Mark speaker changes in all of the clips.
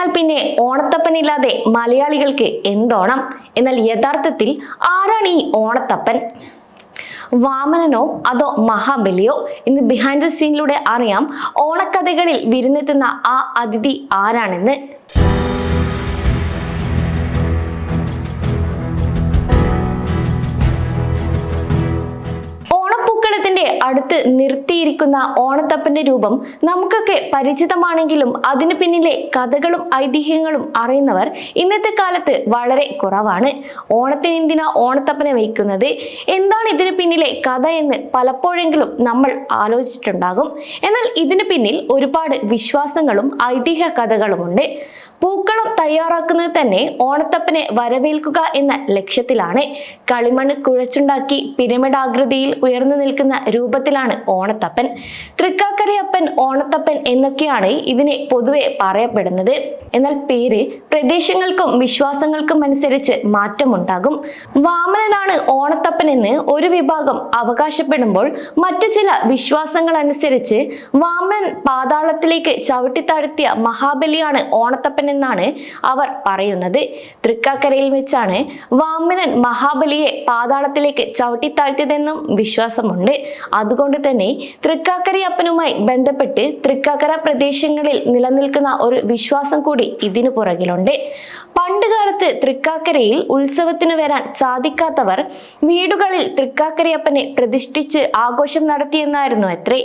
Speaker 1: എന്നാൽ പിന്നെ ഓണത്തപ്പനില്ലാതെ മലയാളികൾക്ക് എന്തോണം? എന്നാൽ യഥാർത്ഥത്തിൽ ആരാണ് ഈ ഓണത്തപ്പൻ? വാമനനോ അതോ മഹാബലിയോ? ഇന്ന് ബിഹൈൻഡ് ദ സീനിലൂടെ അറിയാം ഓണക്കഥകളിൽ വിരുന്നെത്തുന്ന ആ അതിഥി ആരാണെന്ന്. ഓണപ്പൂക്കളത്തിന്റെ അടുത്ത് നിർത്തിയിരിക്കുന്ന ഓണത്തപ്പന്റെ രൂപം നമുക്കൊക്കെ പരിചിതമാണെങ്കിലും അതിനു പിന്നിലെ കഥകളും ഐതിഹ്യങ്ങളും അറിയുന്നവർ ഇന്നത്തെ കാലത്ത് വളരെ കുറവാണ്. ഓണത്തിന് എന്തിനാ ഓണത്തപ്പനെ വയ്ക്കുന്നത്? എന്താണ് ഇതിനു പിന്നിലെ കഥ എന്ന് പലപ്പോഴെങ്കിലും നമ്മൾ ആലോചിച്ചിട്ടുണ്ടാകും. എന്നാൽ ഇതിനു പിന്നിൽ ഒരുപാട് വിശ്വാസങ്ങളും ഐതിഹ്യ കഥകളുമുണ്ട്. പൂക്കളം തയ്യാറാക്കുന്നത് തന്നെ ഓണത്തപ്പനെ വരവേൽക്കുക എന്ന ലക്ഷ്യത്തിലാണ്. കളിമണ്ണ് കുഴച്ചുണ്ടാക്കി പിരമിഡ് ആകൃതിയിൽ ഉയർന്നു നിൽക്കുന്ന രൂപത്തിലാണ് ഓണത്തപ്പൻ. തൃക്കാക്കരയപ്പൻ ഓണത്തപ്പൻ എന്നൊക്കെയാണ് ഇതിനെ പൊതുവെ പറയപ്പെടുന്നത്. എന്നാൽ പേര് പ്രദേശങ്ങൾക്കും വിശ്വാസങ്ങൾക്കും അനുസരിച്ച് മാറ്റമുണ്ടാകും. വാമനനാണ് ഓണത്തപ്പൻ എന്ന് ഒരു വിഭാഗം അവകാശപ്പെടുമ്പോൾ മറ്റു ചില വിശ്വാസങ്ങൾ അനുസരിച്ച് വാമനൻ പാതാളത്തിലേക്ക് ചവിട്ടിത്താഴ്ത്തിയ മഹാബലിയാണ് ഓണത്തപ്പൻ എന്നാണ് അവർ പറയുന്നത്. തൃക്കാക്കരയിൽ വെച്ചാണ് വാമനൻ മഹാബലിയെ പാതാളത്തിലേക്ക് ചവിട്ടിത്താഴ്ത്തിയതെന്നും വിശ്വാസമുണ്ട്. അതുകൊണ്ട് തന്നെ തൃക്കാക്കരയപ്പനുമായി ബന്ധപ്പെട്ട് തൃക്കാക്കര പ്രദേശങ്ങളിൽ നിലനിൽക്കുന്ന ഒരു വിശ്വാസം കൂടി ഇതിനു പുറകിലുണ്ട്. പണ്ടുകാലത്ത് തൃക്കാക്കരയിൽ ഉത്സവത്തിന് വരാൻ സാധിക്കാത്തവർ വീടുകളിൽ തൃക്കാക്കരയപ്പനെ പ്രതിഷ്ഠിച്ച് ആഘോഷം നടത്തിയെന്നായിരുന്നു അത്രേ.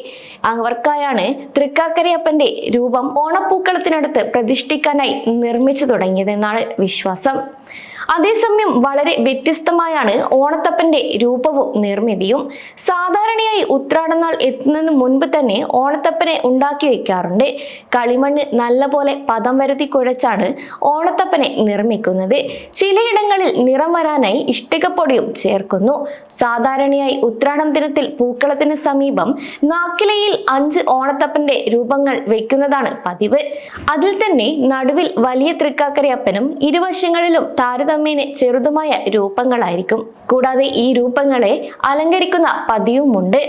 Speaker 1: അവർക്കായാണ് തൃക്കാക്കരയപ്പന്റെ രൂപം ഓണപ്പൂക്കളത്തിനടുത്ത് പ്രതിഷ്ഠിക്കാനായി നിർമ്മിച്ചു തുടങ്ങിയതെന്നാണ് വിശ്വാസം. അതേസമയം വളരെ വ്യത്യസ്തമായാണ് ഓണത്തപ്പന്റെ രൂപവും നിർമ്മിതിയും. സാധാരണയായി ഉത്രാടനാൾ എത്തുന്നതിന് മുൻപ് തന്നെ ഓണത്തപ്പനെ ഉണ്ടാക്കി വെക്കാറുണ്ട് കളിമണ്ണ് നല്ലപോലെ പദം വരുത്തി കുഴച്ചാണ് ഓണത്തപ്പനെ നിർമ്മിക്കുന്നത്. ചിലയിടങ്ങളിൽ നിറം വരാനായി ഇഷ്ടികപ്പൊടിയും ചേർക്കുന്നു. സാധാരണയായി ഉത്രാടം ദിനത്തിൽ പൂക്കളത്തിന് സമീപം നാക്കിലയിൽ അഞ്ച് ഓണത്തപ്പന്റെ രൂപങ്ങൾ വെക്കുന്നതാണ് പതിവ്. അതിൽ തന്നെ നടുവിൽ വലിയ തൃക്കാക്കരയപ്പനും ഇരുവശങ്ങളിലും താരതമ്യേന ചെറുതുമായ രൂപങ്ങളായിരിക്കും. കൂടാതെ ഈ രൂപങ്ങളെ അലങ്കരിക്കുന്ന പതിവുമുണ്ട്.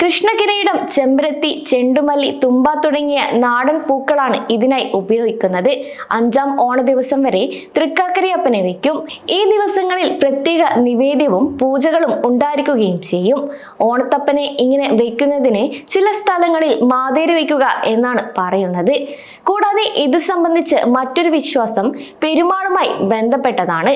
Speaker 1: കൃഷ്ണകിരീടം ചെമ്പരത്തി ചെണ്ടുമല്ലി തുമ്പ തുടങ്ങിയ നാടൻ പൂക്കളാണ് ഇതിനായി ഉപയോഗിക്കുന്നത്. അഞ്ചാം ഓണ ദിവസം വരെ തൃക്കാക്കരയപ്പനെ വയ്ക്കും. ഈ ദിവസങ്ങളിൽ പ്രത്യേക നിവേദ്യവും പൂജകളും ഉണ്ടായിരിക്കുകയും ചെയ്യും. ഓണത്തപ്പനെ ഇങ്ങനെ വയ്ക്കുന്നതിന് ചില സ്ഥലങ്ങളിൽ മാതേരി വയ്ക്കുക എന്നാണ് പറയുന്നത്. കൂടാതെ ഇത് സംബന്ധിച്ച് മറ്റൊരു വിശ്വാസം പെരുമാളുമായി ബന്ധപ്പെട്ടതാണ്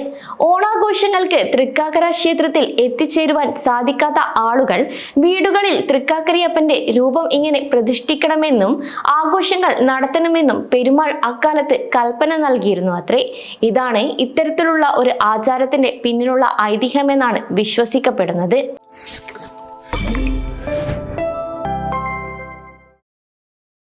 Speaker 1: ഓണാഘോഷങ്ങൾക്ക് തൃക്കാക്കര ക്ഷേത്രത്തിൽ എത്തിച്ചേരുവാൻ സാധിക്കാത്ത ആളുകൾ വീടുകളിൽ തൃക്കാക്കരയപ്പന്റെ രൂപം ഇങ്ങനെ പ്രതിഷ്ഠിക്കണമെന്നും ആഘോഷങ്ങൾ നടത്തണമെന്നും പെരുമാൾ അക്കാലത്ത് കൽപ്പന നൽകിയിരുന്നു അത്രേ. ഇതാണ് ഇത്തരത്തിലുള്ള ഒരു ആചാരത്തിന്റെ പിന്നിലുള്ള ഐതിഹ്യമെന്നാണ് വിശ്വസിക്കപ്പെടുന്നത്.